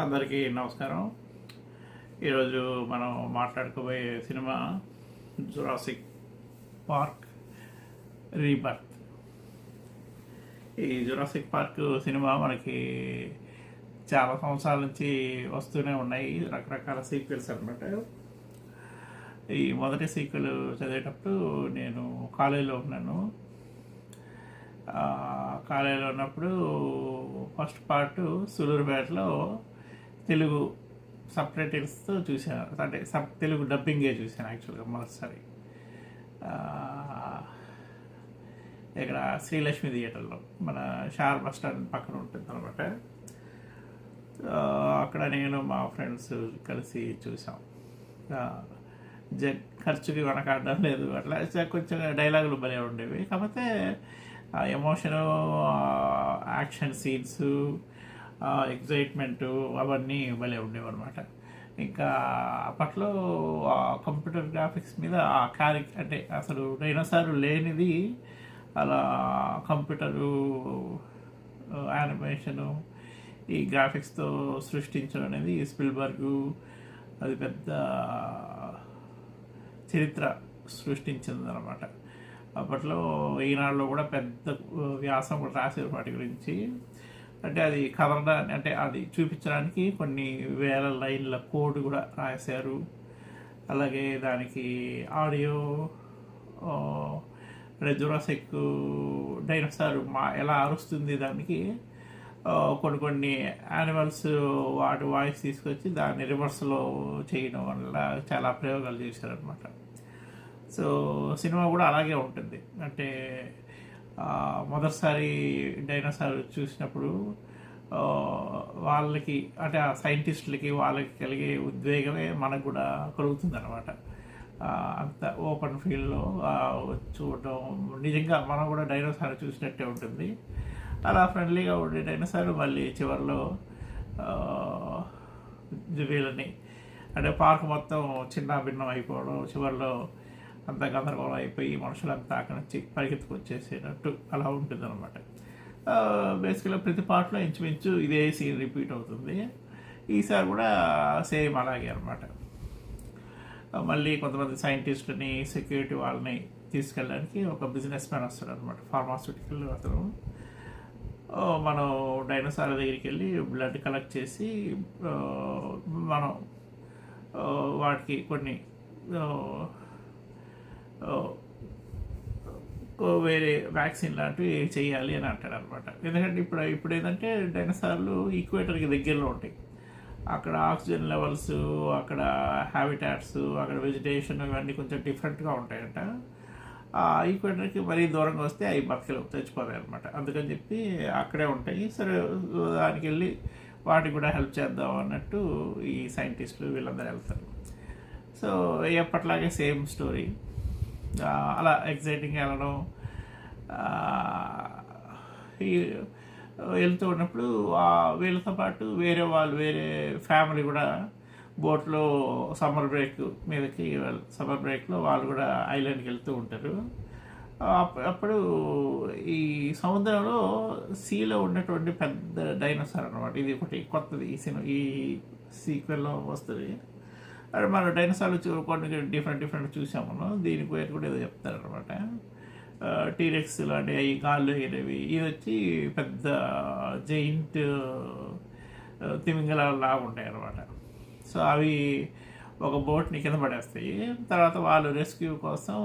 అందరికీ నమస్కారం. ఈరోజు మనం మాట్లాడుకోబోయే సినిమా జురాసిక్ పార్క్ రీబర్త్. ఈ జురాసిక్ పార్క్ సినిమా మనకి చాలా సంవత్సరాల నుంచి వస్తూనే ఉన్నాయి. రకరకాల సీక్వెల్స్ అనమాట ఈ మొదటి సీక్వెల్ చదివేటప్పుడు నేను కాలేజీలో ఉన్నాను. కాలేజీలో ఉన్నప్పుడు ఫస్ట్ పార్ట్ సులూరుపేటలో తెలుగు సబ్ టైటిల్స్తో చూశాను అంటే సబ్ తెలుగు డబ్బింగే చూశాను యాక్చువల్గా మొదటిసారి. ఇక్కడ శ్రీలక్ష్మి థియేటర్లో మన షార్ బస్ స్టాండ్ పక్కన ఉంటుంది అనమాట అక్కడ నేను మా ఫ్రెండ్స్ కలిసి చూసాం. ఆ, జ ఖర్చుకి వెనకాడడం లేదు. అట్లా కొంచెం డైలాగులు భలే ఉండేవి. కాకపోతే ఎమోషను యాక్షన్ సీన్స్ ఎగ్జైట్మెంటు అవన్నీ భలే ఉండేవన్నమాట. ఇంకా అప్పట్లో కంప్యూటర్ గ్రాఫిక్స్ మీద ఆ క్యారెక్ అంటే అసలు డైనోసార్ లేనిది అలా కంప్యూటరు యానిమేషను ఈ గ్రాఫిక్స్తో సృష్టించడం అనేది స్పిల్బర్గు అది పెద్ద చరిత్ర సృష్టించింది అనమాట అప్పట్లో ఈనాడులో కూడా పెద్ద వ్యాసం కూడా రాశారు వాటి గురించి అంటే అది కదలడా అంటే అది చూపించడానికి కొన్ని వేల లైన్ల కోడ్ కూడా రాశారు. అలాగే దానికి ఆడియో అంటే జురాసిక్ డైనోసార్ మా ఎలా అరుస్తుంది దానికి కొన్ని కొన్ని యానిమల్స్ వాటి వాయిస్ తీసుకొచ్చి దాన్ని రివర్స్లో చేయడం వల్ల చాలా ప్రయోగాలు చేశారనమాట సో సినిమా కూడా అలాగే ఉంటుంది. అంటే మొదటిసారి డైనోసార్ చూసినప్పుడు వాళ్ళకి అంటే ఆ సైంటిస్టులకి వాళ్ళకి కలిగే ఉద్వేగమే మనకు కూడా కలుగుతుంది అనమాట అంత ఓపెన్ ఫీల్డ్లో చూడడం నిజంగా మనం కూడా డైనోసార్ చూసినట్టే ఉంటుంది. అలా ఫ్రెండ్లీగా ఉండే డైనోసార్ మళ్ళీ చివరిలో వీళ్ళని అంటే పార్క్ మొత్తం చిన్న భిన్నం అయిపోవడం చివరిలో అంత గందరగోళం అయిపోయి మనుషులంతా అక్కడి నుంచి పరిగెత్తుకొచ్చేసేటట్టు అలా ఉంటుంది అనమాట బేసికల్గా ప్రతి పార్ట్లో ఇంచుమించు ఇదే సీన్ రిపీట్ అవుతుంది. ఈసారి కూడా సేమ్ అలాగే అనమాట మళ్ళీ కొంతమంది సైంటిస్ట్ని సెక్యూరిటీ వాళ్ళని తీసుకెళ్ళడానికి ఒక బిజినెస్ మ్యాన్ వస్తాడు అనమాట ఫార్మాస్యూటికల్ అతను. మనం డైనోసార్ దగ్గరికి వెళ్ళి బ్లడ్ కలెక్ట్ చేసి మనం వాటికి కొన్ని వేరే వ్యాక్సిన్ లాంటివి చేయాలి అని అంటాడు అనమాట ఎందుకంటే ఇప్పుడు ఇప్పుడు ఏంటంటే డైనోసార్లు ఈక్వేటర్కి దగ్గరలో ఉంటాయి. అక్కడ ఆక్సిజన్ లెవెల్స్ అక్కడ హ్యాబిటాట్స్ అక్కడ వెజిటేషన్ ఇవన్నీ కొంచెం డిఫరెంట్గా ఉంటాయంట. ఆ ఈక్వేటర్కి మరీ దూరంగా వస్తే అవి బతకలు తెచ్చిపోతాయి అనమాట అందుకని చెప్పి అక్కడే ఉంటాయి. సరే దానికి వెళ్ళి వాటికి కూడా హెల్ప్ చేద్దాం అన్నట్టు ఈ సైంటిస్టులు వీళ్ళందరూ వెళ్తారు. సో ఎప్పట్లాగే సేమ్ స్టోరీ. అలా ఎగ్జైటింగ్ వెళ్ళడం వెళ్తూ ఉన్నప్పుడు వీళ్ళతో పాటు వేరే వాళ్ళు వేరే ఫ్యామిలీ కూడా బోట్లో సమ్మర్ బ్రేక్ మీదకి సమ్మర్ బ్రేక్లో వాళ్ళు కూడా ఐలాండ్కి వెళ్తూ ఉంటారు. అప్- అప్పుడు ఈ సముద్రంలో సీలో ఉన్నటువంటి పెద్ద డైనోసార్ అనమాట ఇది ఒకటి కొత్తది ఈ సినిమా ఈ సీక్వెల్లో వస్తుంది. అది మన డైనోసార్లు కొన్ని డిఫరెంట్ డిఫరెంట్ చూసాము. మనం దీని పేరు కూడా ఏదో చెప్తారనమాట టీరెక్స్ లాంటి అవి కాళ్ళు ఎగిరేవి ఇది వచ్చి పెద్ద జైంట్ తిమింగలాలు ఉంటాయి అనమాట సో అవి ఒక బోట్ని కింద పడేస్తాయి. తర్వాత వాళ్ళు రెస్క్యూ కోసం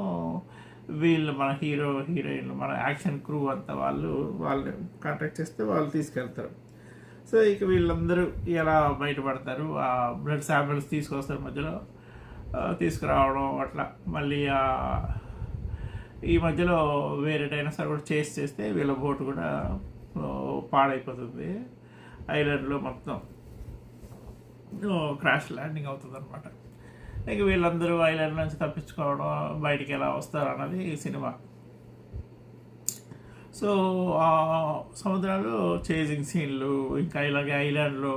వీళ్ళు మన హీరో హీరోయిన్లు మన యాక్షన్ క్రూ అంతా వాళ్ళు వాళ్ళని కాంటాక్ట్ చేస్తే వాళ్ళు తీసుకెళ్తారు. సో ఇక వీళ్ళందరూ ఎలా బయటపడతారు? ఆ బ్లడ్ శాంపిల్స్ తీసుకొస్తారు మధ్యలో. తీసుకురావడం అట్లా. మళ్ళీ ఈ మధ్యలో వేరే డైనోసార్ కూడా చేసి చేస్తే వీళ్ళ బోట్ కూడా పాడైపోతుంది. ఐలాండ్లో మొత్తం క్రాష్ ల్యాండింగ్ అవుతుంది అనమాట ఇక వీళ్ళందరూ ఐలాండ్ నుంచి తప్పించుకోవడం బయటికి ఎలా వస్తారు అన్నది ఈ సినిమా. సో ఆ సముద్రాలు చేజింగ్ సీన్లు ఇంకా ఇలాగే ఐలాండ్లో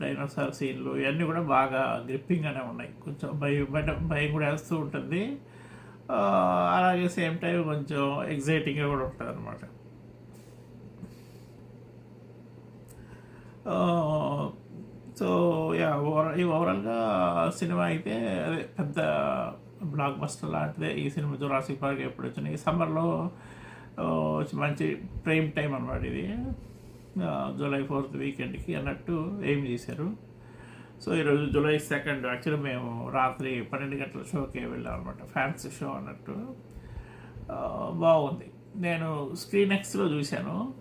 డైనోసార్ సీన్లు ఇవన్నీ కూడా బాగా గ్రిప్పింగ్గానే ఉన్నాయి. కొంచెం భయం భయం భయం కూడా వేస్తూ ఉంటుంది. అలాగే సేమ్ టైం కొంచెం ఎగ్జైటింగ్గా కూడా ఉంటుంది అనమాట సో యా ఓవరాల్ ఈ ఓవరాల్గా సినిమా అయితే అదే పెద్ద బ్లాక్ బస్టర్ లాంటిదే ఈ సినిమా జురాసిక్ పార్క్ ఎప్పుడు వచ్చినాయి ఈ సమ్మర్లో మంచి ప్రైమ్ టైం అనమాట ఇది. జూలై ఫోర్త్ వీకెండ్కి అన్నట్టు ఏం చేశారు. సో ఈరోజు జూలై సెకండ్ యాక్చువల్లీ మేము రాత్రి పన్నెండు గంటల షోకి వెళ్ళాం అనమాట ఫ్యాన్స్ షో అన్నట్టు. బాగుంది. నేను స్క్రీన్ ఎక్స్లో చూశాను.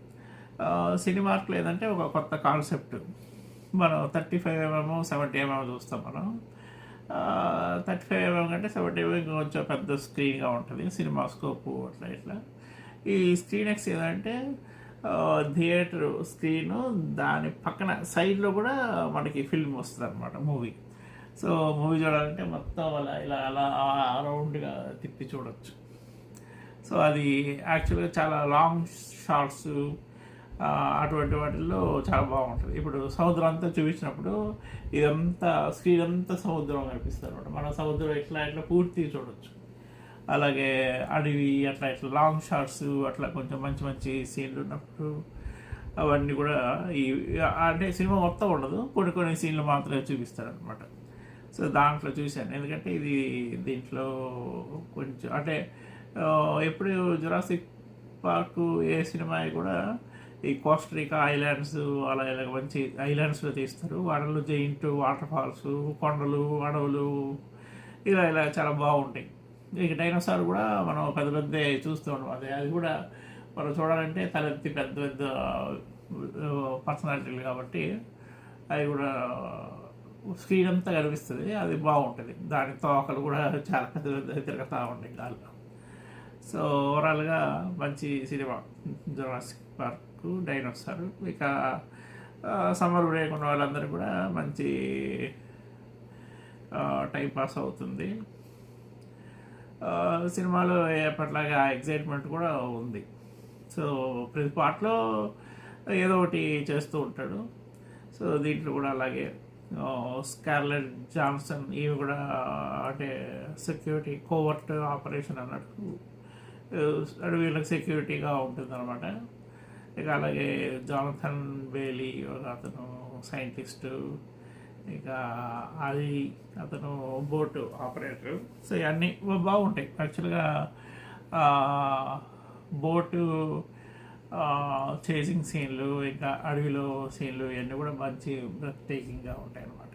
సినిమార్క్ లేదంటే ఒక కొత్త కాన్సెప్ట్. మనం thirty five MM seventy MM చూస్తాం మనం. థర్టీ ఫైవ్ ఎంఎం కంటే సెవెంటీ ఎంఎం కొంచెం పెద్ద స్క్రీన్గా ఉంటుంది సినిమా స్కోప్ అట్లా ఇట్లా. ఈ స్క్రీన్ ఎక్స్ ఏదంటే థియేటర్ స్క్రీన్ దాని పక్కన సైడ్లో కూడా మనకి ఫిల్మ్ వస్తుంది అనమాట మూవీ. సో మూవీ చూడాలంటే మొత్తం అలా ఇలా అలా రౌండ్గా తిప్పి చూడొచ్చు. సో అది యాక్చువల్గా చాలా లాంగ్ షార్ట్స్ అటువంటి వాటిల్లో చాలా బాగుంటుంది. ఇప్పుడు సముద్రం అంతా చూపించినప్పుడు ఇదంతా స్క్రీన్ అంతా సముద్రం కనిపిస్తుంది అనమాట మన సముద్రం ఇట్లా ఎట్లా పూర్తి చూడొచ్చు. అలాగే అడవి అట్లా ఇట్లా లాంగ్ షార్ట్స్ అట్లా కొంచెం మంచి మంచి సీన్లు ఉన్నప్పుడు అవన్నీ కూడా ఈ అంటే సినిమా మొత్తం ఉండదు. కొన్ని కొన్ని సీన్లు మాత్రమే చూపిస్తారు అనమాట సో దాంట్లో చూశాను. ఎందుకంటే ఇది దీంట్లో కొంచెం అంటే ఎప్పుడు జురాసిక్ పార్క్ ఏ సినిమా కూడా ఈ కోస్టరికా ఐలాండ్స్ అలా ఇలా మంచి ఐలాండ్స్లో తీస్తారు. వాటిలో జైంట్ వాటర్ ఫాల్స్ కొండలు అడవులు ఇలా ఇలా చాలా బాగుంటాయి. ఇక డైనోసార్ కూడా మనం పెద్ద పెద్ద చూస్తూ ఉంటాం అదే అది కూడా మనం చూడాలంటే తలెత్తి పెద్ద పెద్ద పర్సనాలిటీలు కాబట్టి అది కూడా స్క్రీన్ అంతా కనిపిస్తుంది. అది బాగుంటుంది. దాని తోకలు కూడా చాలా పెద్ద పెద్ద తిరుగుతూ ఉంటాయి గాల్లో. సో ఓవరాల్గా మంచి సినిమా. Jurassic Park. డైనోసార్ ఇక సమ్మర్ బ్రేక్ ఉన్న వాళ్ళందరూ కూడా మంచి టైం పాస్ అవుతుంది. సినిమాలో ఎప్పటిలాగా ఎగ్జైట్మెంట్ కూడా ఉంది. సో ప్రతి పాటలో ఏదో ఒకటి చేస్తూ ఉంటాడు. సో దీంట్లో కూడా అలాగే స్కార్లెట్ జాన్సన్ ఇవి కూడా అంటే సెక్యూరిటీ కోవర్ట్ ఆపరేషన్ అన్నట్టు వీళ్ళకి సెక్యూరిటీగా ఉంటుంది అనమాట ఇక అలాగే జానథన్ బేలీ ఒక అతను సైంటిస్టు ఇక అది అతను బోటు ఆపరేటర్. సో ఇవన్నీ బాగుంటాయి. యాక్చువల్గా బోటు చేసింగ్ సీన్లు ఇంకా అడవిలో సీన్లు ఇవన్నీ కూడా మంచి ప్రత్యేకింగ్గా ఉంటాయి అన్నమాట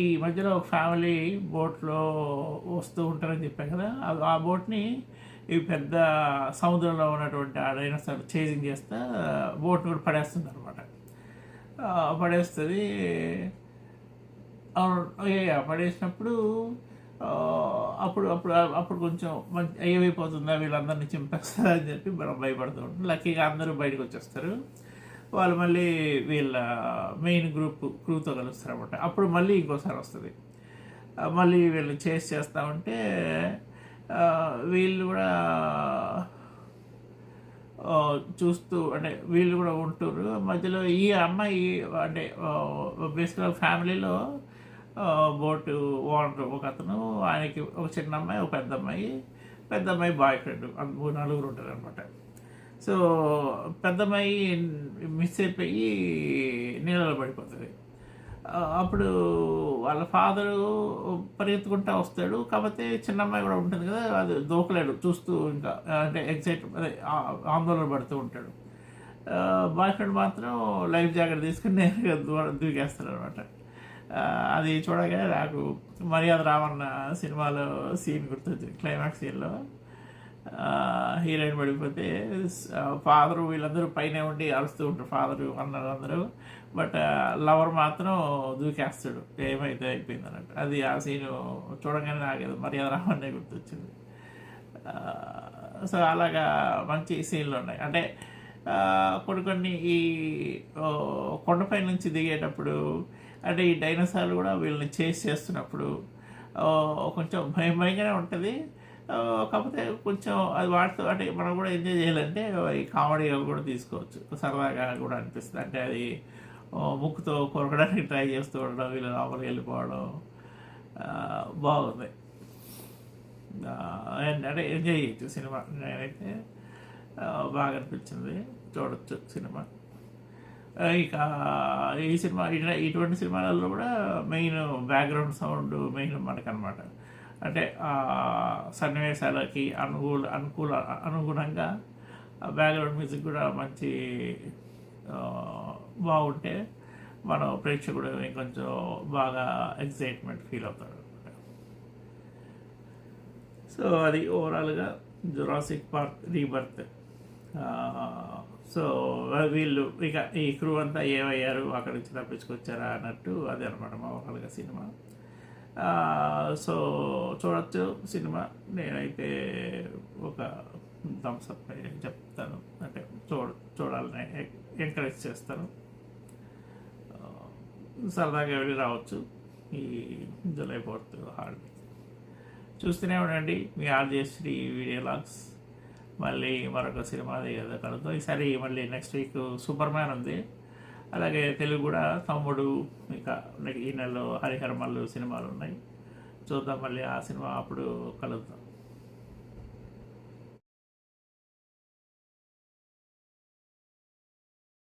ఈ మధ్యలో ఒక ఫ్యామిలీ బోట్లో వస్తూ ఉంటారని చెప్పాను కదా. ఆ బోట్ని ఈ పెద్ద సముద్రంలో ఉన్నటువంటి ఆ డైనోసార్ చేజింగ్ చేస్తే బోట్ కూడా పడేస్తుంది. అనమాట పడేస్తుంది పడేసినప్పుడు అప్పుడు అప్పుడు అప్పుడు కొంచెం మంచి ఏమైపోతుందా వీళ్ళందరినీ చింపేస్తారా అని చెప్పి మనం భయపడుతూ ఉంటాం. లక్కీగా అందరూ బయటకు వచ్చేస్తారు. వాళ్ళు మళ్ళీ వీళ్ళ మెయిన్ గ్రూప్ క్రూతో కలుస్తారు అనమాట అప్పుడు మళ్ళీ ఇంకోసారి వస్తుంది. మళ్ళీ వీళ్ళు చేసి చేస్తూ ఉంటే వీళ్ళు కూడా చూస్తూ అంటే వీళ్ళు కూడా ఉంటున్నారు మధ్యలో ఈ అమ్మాయి అంటే బేసిక్గా ఫ్యామిలీలో బోటు ఓనర్ ఒక అతను ఆయనకి ఒక చిన్న అమ్మాయి ఒక పెద్ద అమ్మాయి పెద్ద అమ్మాయి బాయ్ ఫ్రెండ్ నలుగురు ఉంటారు అనమాట సో పెద్ద అమ్మాయి మిస్ అయిపోయి నీళ్ళలో పడిపోతుంది. అప్పుడు వాళ్ళ ఫాదరు పరిగెత్తుకుంటా వస్తాడు. కాకపోతే చిన్న అమ్మాయి కూడా ఉంటుంది కదా అది దూకలేడు చూస్తూ ఇంకా అంటే ఎగ్జైట్ అదే ఆందోళన పడుతూ ఉంటాడు. బాయ్ ఫ్రెండ్ మాత్రం లైఫ్ జాకెట్ తీసుకుని నేరుగా దూరం దూకేస్తాడు అనమాట అది చూడగానే నాకు మర్యాద రామన్న సినిమాలో సీన్ గుర్తొచ్చింది క్లైమాక్స్ సీన్లో. హీరోయిన్ పడిపోతే ఫాదరు వీళ్ళందరూ పైన ఉండి అరుస్తూ ఉంటారు. ఫాదరు అన్నారు అందరూ. బట్ లవర్ మాత్రం దూకేస్తాడు. ఏమైతే అయిపోయింది అన్నట్టు. అది ఆ సీను చూడగానే నాకు ఏదో మర్యాద రామన్నే గుర్తొచ్చింది. సో అలాగా మంచి సీన్లు ఉన్నాయి. అంటే కొన్ని కొన్ని ఈ కొండపై నుంచి దిగేటప్పుడు అంటే ఈ డైనోసార్లు కూడా వీళ్ళని చేసి చేస్తున్నప్పుడు కొంచెం భయం భయంగానే ఉంటుంది. కాకపోతే కొంచెం అది వాడుతూ అంటే మనం కూడా ఎంజాయ్ చేయాలంటే ఈ కామెడీగా కూడా తీసుకోవచ్చు. సరదాగా కూడా అనిపిస్తుంది. అంటే అది ముక్కుతో కొరకడానికి ట్రై చేస్తూ ఉండడం వీళ్ళు లోపలికి వెళ్ళిపోవడం బాగుంది. అంటే ఎంజాయ్ చేయొచ్చు సినిమా. నేనైతే బాగా అనిపించింది. చూడొచ్చు సినిమా. ఇంకా ఇక ఈ సినిమా ఇటు- ఇటువంటి సినిమాలలో కూడా మెయిన్ బ్యాక్గ్రౌండ్ సౌండ్ మెయిన్ మనకనమాట అంటే సన్నివేశాలకి అనుకూల అనుకూల అనుగుణంగా బ్యాక్గ్రౌండ్ మ్యూజిక్ కూడా మంచి బాగుంటే మనం ప్రేక్షకుడు ఇంకొంచెం బాగా ఎగ్జైట్మెంట్ ఫీల్ అవుతాడు అనమాట సో అది ఓవరాల్గా జురాసిక్ పార్క్ రీబర్త్ సో వీళ్ళు ఇక ఈ క్రూ అంతా ఏమయ్యారు? అక్కడి నుంచి తప్పించుకొచ్చారా? అన్నట్టు అదే అనమాట మా ఓవరాల్గా సినిమా. సో చూడొచ్చు. సినిమా నేనైతే ఒక థమ్స్అప్ చెప్తాను. అంటే చూడ చూడాలని ఎంకరేజ్ చేస్తాను. సరదాగా వెళ్ళి రావచ్చు. ఈ జూలై ఫోర్త్ హాలిడే చూస్తూనే ఉండండి. మీ ఆర్జేశ్రీ వీడియో లాగ్స్. మళ్ళీ మరొక సినిమా ఏదో కలుద్దాం. ఈసారి మళ్ళీ నెక్స్ట్ వీక్ సూపర్ మ్యాన్ ఉంది. అలాగే తెలుగు కూడా తమ్ముడు ఇంకా ఈ నెలలో హరిహరమల్లు సినిమాలు ఉన్నాయి. చూద్దాం మళ్ళీ ఆ సినిమా అప్పుడు కలుద్దాం.